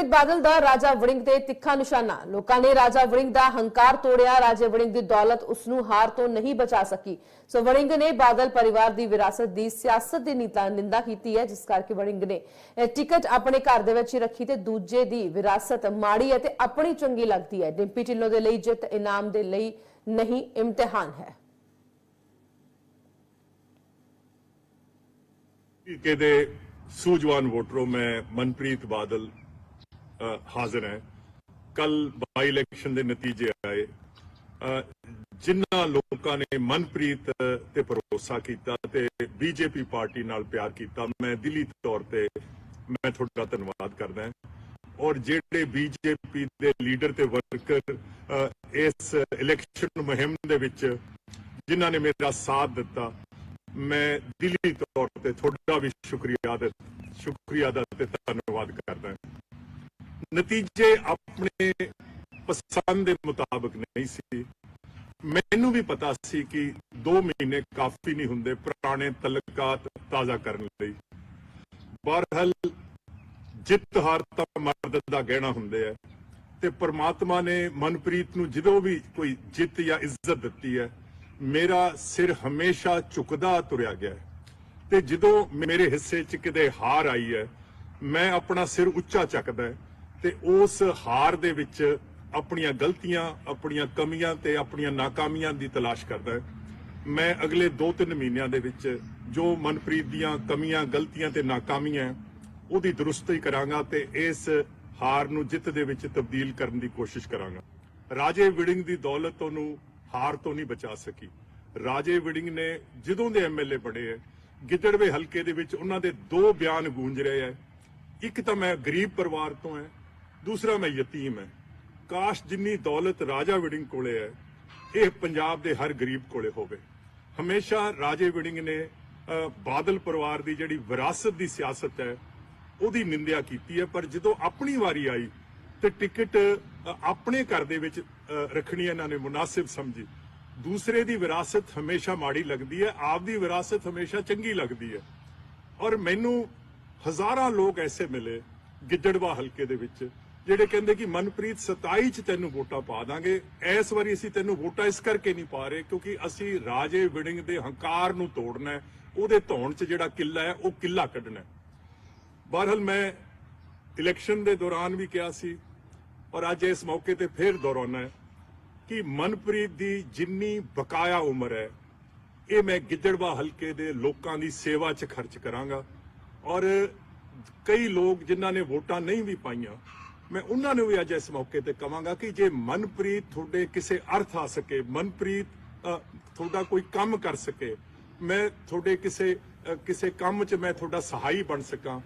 ਪਿਤ ਬਾਦਲ ਦਾ ਰਾਜਾ ਵੜਿੰਗ ਦੇ ਤਿੱਖਾ ਨਿਸ਼ਾਨਾ। ਲੋਕਾਂ ਨੇ ਰਾਜਾ ਵੜਿੰਗ ਦਾ ਹੰਕਾਰ ਤੋੜਿਆ। ਰਾਜਾ ਵੜਿੰਗ ਦੀ ਦੌਲਤ ਉਸ ਨੂੰ ਹਾਰ ਤੋਂ ਨਹੀਂ ਬਚਾ ਸਕੀ। ਸੋ ਵੜਿੰਗ ਨੇ ਬਾਦਲ ਪਰਿਵਾਰ ਦੀ ਵਿਰਾਸਤ ਦੀ ਸਿਆਸਤ ਦੀ ਨਿੰਦਾ ਕੀਤੀ ਹੈ, ਜਿਸ ਕਰਕੇ ਵੜਿੰਗ ਨੇ ਟਿਕਟ ਆਪਣੇ ਘਰ ਦੇ ਵਿੱਚ ਹੀ ਰੱਖੀ ਤੇ ਦੂਜੇ ਦੀ ਵਿਰਾਸਤ ਮਾੜੀ ਹੈ ਤੇ ਆਪਣੀ ਚੰਗੀ ਲੱਗਦੀ ਹੈ। ਡਿੰਪੀ ਢਿੱਲੋਂ ਦੇ ਲਈ ਜਿੱਤ ਇਨਾਮ ਦੇ ਲਈ ਨਹੀਂ, ਇਮਤਿਹਾਨ ਹੈ। ਕੇ ਦੇ ਵੋਟਰੋਂ ਮੈਂ ਮਨਪ੍ਰੀਤ ਬਾਦਲ ਹਾਜ਼ਰ ਹੈ। ਕੱਲ ਬਾਈ ਇਲੈਕਸ਼ਨ ਦੇ ਨਤੀਜੇ ਆਏ। ਜਿਨ੍ਹਾਂ ਲੋਕਾਂ ਨੇ ਮਨਪ੍ਰੀਤ ਤੇ ਭਰੋਸਾ ਕੀਤਾ ਤੇ ਬੀਜੇਪੀ ਪਾਰਟੀ ਨਾਲ ਪਿਆਰ ਕੀਤਾ, ਮੈਂ ਦਿੱਲੀ ਤੌਰ ਤੇ ਮੈਂ ਤੁਹਾਡਾ ਧੰਨਵਾਦ ਕਰਦਾ ਹਾਂ। ਔਰ ਜਿਹੜੇ ਬੀਜੇਪੀ ਦੇ ਲੀਡਰ ਤੇ ਵਰਕਰ ਇਸ ਇਲੈਕਸ਼ਨ ਮੁਹਿੰਮ ਦੇ ਵਿੱਚ ਜਿਨ੍ਹਾਂ ਨੇ ਮੇਰਾ ਸਾਥ ਦਿੱਤਾ, ਮੈਂ ਦਿੱਲੀ ਤੌਰ ਤੇ ਤੁਹਾਡਾ ਵੀ ਸ਼ੁਕਰੀਆ ਦਾ ਸ਼ੁਕਰੀਆ ਦਾ ਤੇ ਧੰਨਵਾਦ ਕਰਦਾ ਨਤੀਜੇ ਆਪਣੇ ਪਸੰਦ ਦੇ ਮੁਤਾਬਕ ਨਹੀਂ ਸੀ। ਮੈਨੂੰ ਵੀ ਪਤਾ ਸੀ ਕਿ 2 ਮਹੀਨੇ ਕਾਫੀ ਨਹੀਂ ਹੁੰਦੇ ਪੁਰਾਣੇ ਤਲਕਾਤ ਤਾਜ਼ਾ ਕਰਨ ਲਈ। ਬਹਰਹਾਲ ਜਿੱਤ ਹਾਰ ਤਾਂ ਮਰਦ ਦਾ ਗਹਿਣਾ ਹੁੰਦੇ ਆ ਤੇ ਪ੍ਰਮਾਤਮਾ ਨੇ ਮਨਪ੍ਰੀਤ ਨੂੰ ਜਦੋਂ ਵੀ ਕੋਈ ਜਿੱਤ ਜਾਂ ਇੱਜ਼ਤ ਦਿੱਤੀ ਹੈ, ਮੇਰਾ ਸਿਰ ਹਮੇਸ਼ਾ ਝੁਕਦਾ ਤੁਰਿਆ ਗਿਆ ਹੈ। ਤੇ ਜਦੋਂ ਮੇਰੇ ਹਿੱਸੇ 'ਚ ਕਿਤੇ ਹਾਰ ਆਈ ਹੈ, ਮੈਂ ਆਪਣਾ ਸਿਰ ਉੱਚਾ ਚੱਕਦਾ ਹੈ ਤੇ ਉਸ ਹਾਰ ਦੇ ਵਿੱਚ ਆਪਣੀਆਂ ਗਲਤੀਆਂ, ਆਪਣੀਆਂ ਕਮੀਆਂ ਤੇ ਆਪਣੀਆਂ ਨਾਕਾਮੀਆਂ ਦੀ ਤਲਾਸ਼ ਕਰਦਾ ਹੈ। ਮੈਂ ਅਗਲੇ 2-3 ਮਹੀਨਿਆਂ ਦੇ ਵਿੱਚ ਜੋ ਮਨਪ੍ਰੀਤ ਦੀਆਂ ਕਮੀਆਂ, ਗਲਤੀਆਂ ਤੇ ਨਾਕਾਮੀਆਂ ਉਹਦੀ ਦਰੁਸਤੀ ਕਰਾਂਗਾ ਤੇ ਇਸ ਹਾਰ ਨੂੰ ਜਿੱਤ ਦੇ ਵਿੱਚ ਤਬਦੀਲ ਕਰਨ ਦੀ ਕੋਸ਼ਿਸ਼ ਕਰਾਂਗਾ। ਰਾਜੇ ਵਿੜਿੰਗ ਦੀ ਦੌਲਤ ਉਹਨੂੰ ਹਾਰ ਤੋਂ ਨਹੀਂ ਬਚਾ ਸਕੀ। ਰਾਜੇ ਵਿੜਿੰਗ ਨੇ ਜਦੋਂ ਦੇ ਐਮਐਲਏ ਬਣੇ ਹੈ, ਗਿੱਦੜਵੇ ਹਲਕੇ ਦੇ ਵਿੱਚ ਉਹਨਾਂ ਦੇ ਦੋ ਬਿਆਨ ਗੂੰਜ ਰਹੇ ਹੈ। ਇੱਕ ਤਾਂ ਮੈਂ ਗਰੀਬ ਪਰਿਵਾਰ ਤੋਂ ਹੈ ਦੂਸਰਾ ਮੈਂ ਯਤੀਮ ਹੈ। ਕਾਸ਼ ਜਿੰਨੀ ਦੌਲਤ ਰਾਜਾ ਵਿਡਿੰਗ ਕੋਲੇ ਹੈ, ਇਹ ਪੰਜਾਬ ਦੇ ਹਰ ਗਰੀਬ ਕੋਲੇ ਹੋਵੇ। ਹਮੇਸ਼ਾ ਰਾਜੇ ਵਿਡਿੰਗ ਨੇ ਬਾਦਲ ਪਰਿਵਾਰ ਦੀ ਜਿਹੜੀ ਵਿਰਾਸਤ ਦੀ ਸਿਆਸਤ ਹੈ, ਉਹਦੀ ਨਿੰਦਿਆ ਕੀਤੀ ਹੈ। ਪਰ ਜਦੋਂ ਆਪਣੀ ਵਾਰੀ ਆਈ ਤੇ ਟਿਕਟ ਆਪਣੇ ਘਰ ਦੇ ਵਿੱਚ ਰੱਖਣੀ ਇਹਨਾਂ ਨੇ ਮੁਨਾਸਿਬ ਸਮਝੀ। ਦੂਸਰੇ ਦੀ ਵਿਰਾਸਤ ਹਮੇਸ਼ਾ ਮਾੜੀ ਲੱਗਦੀ ਹੈ ਆਪ ਦੀ ਵਿਰਾਸਤ ਹਮੇਸ਼ਾ ਚੰਗੀ ਲੱਗਦੀ ਹੈ। ਔਰ ਮੈਨੂੰ ਹਜ਼ਾਰਾਂ ਲੋਕ ਐਸੇ ਮਿਲੇ ਗਿੱਦੜਵਾ ਹਲਕੇ ਦੇ ਵਿੱਚ ਜਿਹੜੇ ਕਹਿੰਦੇ ਕਿ ਮਨਪ੍ਰੀਤ 27 ਚ ਤੈਨੂੰ ਵੋਟਾਂ ਪਾ ਦਾਂਗੇ, ਇਸ ਵਾਰੀ ਅਸੀਂ ਤੈਨੂੰ ਵੋਟਾਂ ਇਸ ਕਰਕੇ ਨਹੀਂ ਪਾ ਰਹੇ ਕਿਉਂਕਿ ਅਸੀਂ ਰਾਜੇ ਵਿੜਿੰਗ ਦੇ ਹੰਕਾਰ ਨੂੰ ਤੋੜਨਾ ਹੈ, ਉਹਦੇ ਧੌਣ 'ਚ ਜਿਹੜਾ ਕਿੱਲਾ ਹੈ, ਉਹ ਕਿੱਲਾ ਕੱਢਣਾ ਹੈ। ਬਹਰਹਾਲ ਮੈਂ ਇਲੈਕਸ਼ਨ ਦੇ ਦੌਰਾਨ ਵੀ ਕਿਹਾ ਸੀ ਔਰ ਅੱਜ ਇਸ ਮੌਕੇ ਤੇ ਫੇਰ ਦੁਹਰਾਉਣਾ ਹੈ ਕਿ ਮਨਪ੍ਰੀਤ ਦੀ ਜਿੰਨੀ ਬਕਾਇਆ ਉਮਰ ਹੈ, ਇਹ ਮੈਂ ਗਿੱਦੜਵਾ ਹਲਕੇ ਦੇ ਲੋਕਾਂ ਦੀ ਸੇਵਾ 'ਚ ਖਰਚ ਕਰਾਂਗਾ। ਔਰ ਕਈ ਲੋਕ ਜਿਨ੍ਹਾਂ ਨੇ ਵੋਟਾਂ ਨਹੀਂ ਵੀ ਪਾਈਆਂ ਮੈਂ ਉਹਨਾਂ ਨੂੰ ਵੀ ਅੱਜ ਇਸ ਮੌਕੇ ਤੇ ਕਵਾਂਗਾ ਕਿ ਜੇ ਮਨਪ੍ਰੀਤ ਤੁਹਾਡੇ ਕਿਸੇ ਅਰਥ ਆ ਸਕੇ ਮਨਪ੍ਰੀਤ ਅ, ਤੁਹਾਡਾ ਕੋਈ ਕੰਮ ਕਰ ਸਕੇ ਮੈਂ ਤੁਹਾਡੇ ਕਿਸੇ ਕਿਸੇ ਕੰਮ 'ਚ ਮੈਂ ਤੁਹਾਡਾ ਸਹਾਈ ਬਣ ਸਕਾਂ